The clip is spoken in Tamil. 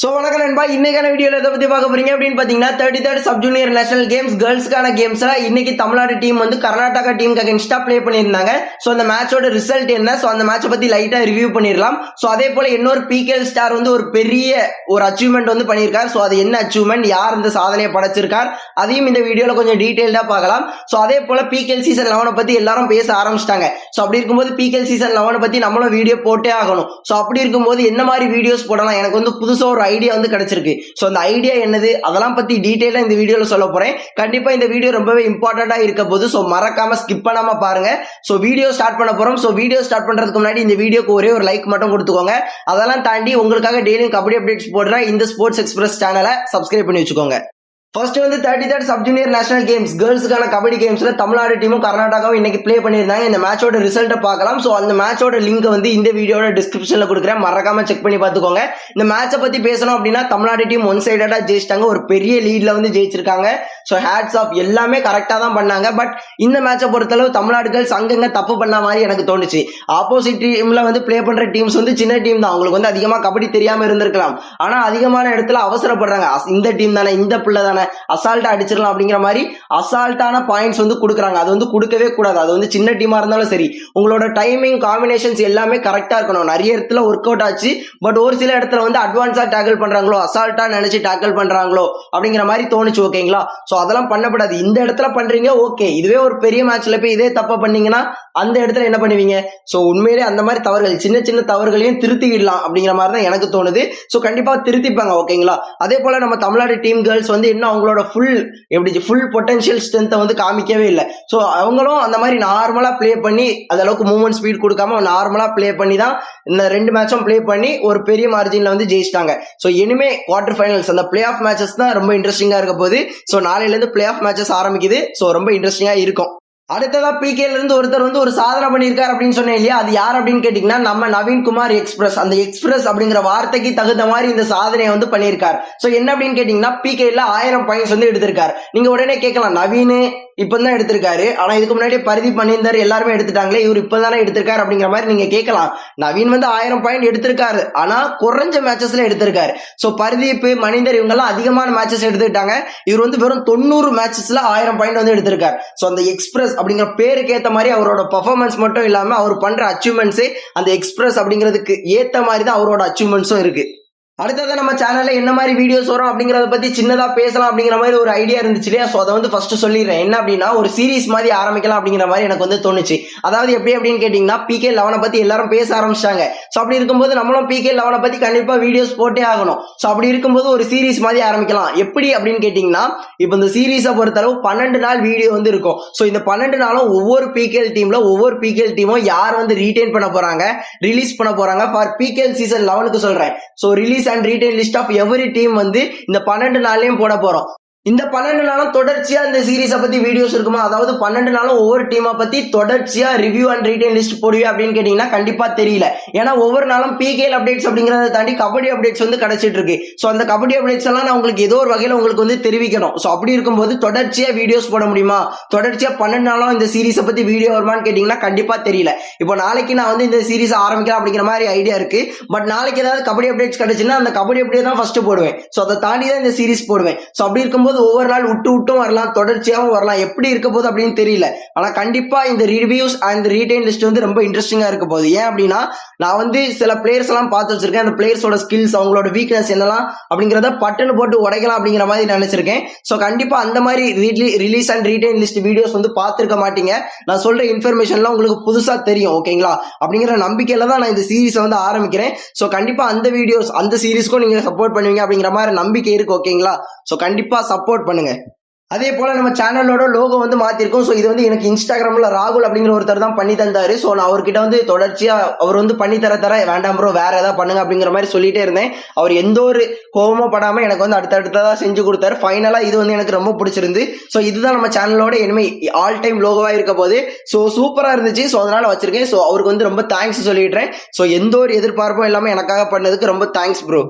ஸோ வணக்கம் நண்பா. இன்னைக்கான வீடியோவில் எதை பற்றி பார்க்க போறீங்க? அப்படின்னு பார்த்தீங்கன்னா thirty third sub junior national games கேர்ள்ஸ்க்கான கேம்ஸ்ல இன்னைக்கு தமிழ்நாடு டீம் வந்து கர்நாடகா டீமுக்கு அகேன்ஸ்டா ப்ளே பண்ணியிருந்தாங்க. ஸோ அந்த மேட்சோட ரிசல்ட் என்ன? ஸோ அந்த மேட்சை பற்றி லைட்டாக ரிவ்யூ பண்ணிடலாம். ஸோ அதே போல் இன்னொரு பிகேஎல் ஸ்டார் வந்து ஒரு பெரிய ஒரு அச்சீவ்மெண்ட் வந்து பண்ணியிருக்கார். ஸோ அது என்ன அச்சீவ்மெண்ட் யார் இந்த சாதனையை படைச்சிருக்கார்? அதையும் இந்த வீடியோவில் கொஞ்சம் டீட்டெயில்டாக பார்க்கலாம். ஸோ அதே போல் பிகேஎல் சீசன் லெவனை பற்றி எல்லாரும் பேச ஆரம்பிச்சிட்டாங்க. ஸோ அப்படி இருக்கும்போது பிகேஎல் சீசன் லெவனை பற்றி நம்மளும் வீடியோ போட்டே ஆகணும். ஸோ அப்படி இருக்கும்போது என்ன மாதிரி வீடியோஸ் போடலாம்? எனக்கு வந்து புதுசாக ஒரு ஐடியா வந்து கிடைச்சிருக்கு. ஸோ அந்த ஐடியா என்னது? அதெல்லாம் பற்றி டீட்டெயிலாக இந்த வீடியோவில் சொல்ல போகிறேன் கண்டிப்பாக இந்த வீடியோ ரொம்பவே இம்பார்ட்டண்ட்டாக இருக்க போது ஸோ மறக்காம ஸ்கிப் பண்ணாமல் பாருங்க. ஸோ வீடியோ ஸ்டார்ட் பண்ண போகிறோம் ஸோ வீடியோ ஸ்டார்ட் பண்ணுறதுக்கு முன்னாடி இந்த வீடியோக்கு ஒரே ஒரு லைக் மட்டும் கொடுத்துக்கோங்க. அதெல்லாம் தாண்டி உங்களுக்காக டெய்லியும் கபடி அப்டேட்ஸ் போடுற இந்த ஸ்போர்ட்ஸ் எக்ஸ்பிரஸ் சேனலை சப்ஸ்கிரைப் பண்ணி வச்சுக்கோங்க. ஃபர்ஸ்ட் வந்து thirty third sub junior national games கேர்ள்ஸுக்கான kabaddi கேம்ஸ்ல தமிழ்நாடு டீமும் கர்நாடகாவும் இன்னைக்கு ப்ளே பண்ணியிருந்தாங்க. இந்த மேட்சோட ரிசல்ட்டை பார்க்கலாம். ஸோ அந்த மேட்சோட லிங்க் வந்து இந்த வீடியோட டிஸ்கிரிப்ஷனில் கொடுக்குறேன். மறக்காம செக் பண்ணி பார்த்துக்கோங்க. இந்த மேட்சை பத்தி பேசணும் அப்படின்னா தமிழ்நாடு டீம் ஒன் சைடடா ஜெயிச்சிட்டாங்க. ஒரு பெரிய லீட்ல வந்து ஜெயிச்சிருக்காங்க. ஸோ ஹேட்ஸ் ஆஃப் எல்லாமே கரெக்டாக தான் பண்ணாங்க. பட் இந்த மேட்சை பொறுத்தளவு தமிழ்நாடு சங்கங்க தப்பு பண்ண மாதிரி எனக்கு தோணுச்சு. ஆப்போசிட் டீம்ல வந்து ப்ளே பண்ற டீம்ஸ் வந்து சின்ன டீம் தான். அவங்களுக்கு வந்து அதிகமாக கபடி தெரியாம இருந்திருக்கலாம். ஆனா அதிகமான இடத்துல அவசரப்படுறாங்க. இந்த டீம் தானே இந்த பிள்ளை தானே அசால்ட்டா அடிச்சிடலாம் அப்படிங்கிற மாதிரி அசால்ட்டான பாயிண்ட்ஸ் வந்து கொடுக்குறாங்க. அது வந்து கொடுக்கவே கூடாது. அது வந்து சின்ன டீமா இருந்தாலும் சரி. உங்களோட டைமிங் காம்பினேஷன்ஸ் எல்லாமே கரெக்டா இருக்கணும். நிறைய இடத்துல ஒர்க் அவுட் ஆச்சு. பட் ஒரு சில இடத்துல வந்து அட்வான்ஸா டேக்கிள் பண்றாங்களோ அசால்ட்டா நினைச்சு டேக்கிள் பண்றாங்களோ அப்படிங்கிற மாதிரி தோணுச்சு ஓகேங்களா ஸோ அதெல்லாம் பண்ணக்கூடாது இந்த இடத்துல பண்றீங்க ஓகே இதுவே ஒரு பெரிய மேட்ச்சில் போய் இதே தப்பா பண்ணீங்கன்னா அந்த இடத்துல என்ன பண்ணுவீங்க? ஸோ உண்மையிலே அந்த மாதிரி தவறுகள் சின்ன சின்ன தவறுகளையும் திருத்திக்கிடலாம் அப்படிங்கிற மாதிரி தான் எனக்கு தோணுது. ஸோ கண்டிப்பாக திருத்திப்பாங்க ஓகேங்களா அதே போல் நம்ம தமிழ்நாடு டீம் கேர்ள்ஸ் வந்து இன்னும் அவங்களோட ஃபுல் எப்படி ஃபுல் பொட்டன்ஷியல் ஸ்ட்ரென்த்தை வந்து காமிக்கவே இல்லை. ஸோ அவங்களும் அந்த மாதிரி நார்மலாக ப்ளே பண்ணி அந்த அளவுக்கு மூவ்மெண்ட் ஸ்பீட் கொடுக்காம நார்மலாக ப்ளே பண்ணி தான் இந்த ரெண்டு மேட்சும் ப்ளே பண்ணி ஒரு பெரிய மார்ஜினில் வந்து ஜெயிச்சிட்டாங்க. ஸோ இனிமே குவார்டர் ஃபைனல்ஸ் அந்த பிளே ஆஃப் மேட்சஸ் தான் ரொம்ப இன்ட்ரெஸ்டிங்காக இருக்க போகுது. ஸோ நாளையிலேருந்து பிளே ஆஃப் மேட்சஸ் ஆரம்பிக்குது. ஸோ ரொம்ப இன்ட்ரெஸ்டிங்காக இருக்கும். அடுத்ததா பிகேல இருந்து ஒருத்தர் வந்து ஒரு சாதனை பண்ணியிருக்காரு அப்படின்னு சொன்னேன் இல்லையா? அது யார் அப்படின்னு கேட்டீங்கன்னா நம்ம நவீன்குமார் எக்ஸ்பிரஸ் அந்த எக்ஸ்பிரஸ் அப்படிங்கிற வார்த்தைக்கு தகுந்த மாதிரி இந்த சாதனையை வந்து பண்ணியிருக்காரு. ஸோ என்ன அப்படின்னு கேட்டீங்கன்னா பிகேல ஆயிரம் பாயிண்ட்ஸ் வந்து எடுத்திருக்காரு. நீங்க உடனே கேட்கலாம் நவீன் இப்பதான் எடுத்திருக்காரு. ஆனா இதுக்கு முன்னாடி பரிதி பண்ணியிருந்தாரு எல்லாருமே எடுத்துட்டாங்களே. இவர் இப்பதானே எடுத்திருக்காரு அப்படிங்கிற மாதிரி நீங்க கேட்கலாம். நவீன் வந்து ஆயிரம் பாயிண்ட் எடுத்திருக்காரு. ஆனா குறைஞ்ச மேட்சஸ்ல எடுத்திருக்காரு. ஸோ பரிதீப் மணிந்தர் இவங்கெல்லாம் அதிகமான மேட்சஸ் எடுத்துக்கிட்டாங்க. இவர் வந்து வெறும் தொண்ணூறு மேட்சஸ்ல ஆயிரம் பாயிண்ட் வந்து எடுத்திருக்காரு. ஸோ அந்த எக்ஸ்பிரஸ் அப்படிங்கிற பேருக்கு ஏத்த மாதிரி அவரோட பர்ஃபார்மன்ஸ் மட்டும் இல்லாம அவர் பண்ற அச்சீவ்மெண்ட்ஸே அந்த எக்ஸ்பிரஸ் அப்படிங்கிறதுக்கு ஏத்த மாதிரி தான் அவரோட அச்சீவ்மெண்ட்ஸும் இருக்கு. அடுத்தது நம்ம சேனல்ல என்ன மாதிரி வீடியோஸ் வரும் அப்படிங்கறத பத்தி சின்னதா பேசலாம் அப்படிங்கிற மாதிரி ஒரு ஐடியா இருந்துச்சு இல்லையா? ஸோ அதை வந்து ஃபர்ஸ்ட் சொல்லிடுறேன். என்ன அப்படின்னா ஒரு சீரிஸ் மாதிரி ஆரம்பிக்கலாம் அப்படிங்கிற மாதிரி எனக்கு வந்து தோணுச்சு. அதாவது எப்படி அப்படின்னு கேட்டீங்கன்னா பிகே லெவனை பத்தி எல்லாரும் பேச ஆரம்பிச்சிட்டாங்க. ஸோ அப்படி இருக்கும்போது நம்மளும் பிகே லெவனை பத்தி கண்டிப்பா வீடியோஸ் போட்டே ஆகணும். ஸோ அப்படி இருக்கும்போது ஒரு சீரிஸ் மாதிரி ஆரம்பிக்கலாம். எப்படி அப்படின்னு கேட்டீங்கன்னா இப்போ இந்த சீரீஸை பொறுத்தளவு பன்னெண்டு நாள் வீடியோ வந்து இருக்கும். ஸோ இந்த பன்னெண்டு நாளும் ஒவ்வொரு பிகேஎல் டீம்ல ஒவ்வொரு பிகேஎல் டீமும் யார் வந்து ரீட்டைன் பண்ண போறாங்க ரிலீஸ் பண்ண போறாங்க? ஃபார் பிகேஎல் சீசன் லெவனுக்கு சொல்றேன். So release and retain list of every team வந்து இந்த பன்னெண்டு நாள்லயும் போட போறோம். இந்த பன்னெண்டு நாளும் தொடர்ச்சியா இந்த சீரீஸை பத்தி வீடியோஸ் இருக்குமா? அதாவது பன்னெண்டு நாளும் ஒவ்வொரு டீமை பத்தி தொடர்ச்சியா ரிவ்யூ அண்ட் ரீட்டைன் லிஸ்ட் போடுவே அப்படின்னு கேட்டீங்கன்னா கண்டிப்பா தெரியல. ஏன்னா ஒவ்வொரு நாளும் பிகேஎல் அப்டேட்ஸ் அப்படிங்கறத தாண்டி கபடி அப்டேட்ஸ் வந்து கிடைச்சிட்டு இருக்கு. ஸோ அந்த கபடி அப்டேட்ஸ் எல்லாம் நான் உங்களுக்கு ஏதோ ஒரு வகையில உங்களுக்கு வந்து தெரிவிக்கணும். ஸோ அப்படி இருக்கும்போது தொடர்ச்சியா வீடியோஸ் போட முடியுமா? தொடர்ச்சியா பன்னெண்டு நாளும் இந்த சீரீஸை பத்தி வீடியோ வருமான்னு கேட்டீங்கன்னா கண்டிப்பா தெரியல. இப்போ நாளைக்கு நான் வந்து இந்த சீரீஸ் ஆரம்பிக்கலாம் அப்படிங்கிற மாதிரி ஐடியா இருக்கு. பட் நாளைக்கு ஏதாவது கபடி அப்டேட்ஸ் கிடைச்சுன்னா அந்த கபடி அப்டேட் தான் ஃபர்ஸ்ட் போடுவேன். ஸோ அதை தாண்டி தான் இந்த சீரிஸ் போடுவேன். ஸோ அப்படி இருக்கும்போது ஒவ்வொரு நாள் விட்டு விட்டும் வரலாம் தொடர்ச்சியாகவும் வரலாம். எப்படி இருக்க போகுது அப்படின்னு தெரியல. ஆனால் கண்டிப்பா இந்த ரிவ்யூஸ் அண்ட் ரீடைன் லிஸ்ட் வந்து ரொம்ப இன்ட்ரெஸ்டிங்கா இருக்க போகுது. ஏன் அப்படின்னா நான் வந்து சில பிளேயர்ஸ் எல்லாம் பார்த்து வச்சிருக்கேன். அந்த பிளேயர்ஸோட ஸ்கில்ஸ் அவங்களோட வீக்னஸ் என்னலாம் அப்படிங்கிறத பட்டன் போட்டு உடைக்கலாம் அப்படிங்கிற மாதிரி நினைச்சிருக்கேன். ஸோ கண்டிப்பா அந்த மாதிரி release and retain list videos வந்து பார்த்துருக்க மாட்டீங்க. நான் சொல்ற இன்ஃபர்மேஷன்லாம் உங்களுக்கு புதுசா தெரியும் ஓகேங்களா அப்படிங்கிற நம்பிக்கையில தான் நான் இந்த சீரிஸை வந்து ஆரம்பிக்கிறேன். ஸோ கண்டிப்பா அந்த வீடியோஸ் அந்த சீரிஸ்க்கும் நீங்க சப்போர்ட் பண்ணுவீங்க அப்படிங்கிற மாதிரி நம்பிக்கை இருக்கு ஓகேங்களா ஸோ கண்டிப்பா சப்போர்ட் பண்ணுங்க. அதே போல நம்ம சேனலோட லோகோ வந்து மாத்திருக்கோம். ஸோ இது வந்து எனக்கு இன்ஸ்டாகிராம்ல ராகுல் அப்படிங்கிற ஒருத்தர் தான் பண்ணி தந்தாரு. ஸோ நான் அவர்கிட்ட வந்து தொடர்ச்சியா அவர் வந்து பண்ணி தர தர வேண்டாம் ப்ரோ வேற ஏதாவது பண்ணுங்க அப்படிங்கிற மாதிரி சொல்லிட்டே இருந்தேன். அவர் எந்த ஒரு கோபமும் படாம எனக்கு வந்து அடுத்தடுத்ததா செஞ்சு கொடுத்தாரு. ஃபைனலா இது வந்து எனக்கு ரொம்ப பிடிச்சிருந்து ஸோ இதுதான் நம்ம சேனலோட இனிமே ஆல் டைம் லோகோவா இருக்க போது. ஸோ சூப்பரா இருந்துச்சு. ஸோ அதனால வச்சிருக்கேன். ஸோ அவருக்கு வந்து ரொம்ப தேங்க்ஸ் சொல்லிடுறேன். ஸோ எந்த ஒரு எதிர்பார்ப்பும் இல்லாம எனக்காக பண்ணதுக்கு ரொம்ப தேங்க்ஸ் ப்ரோ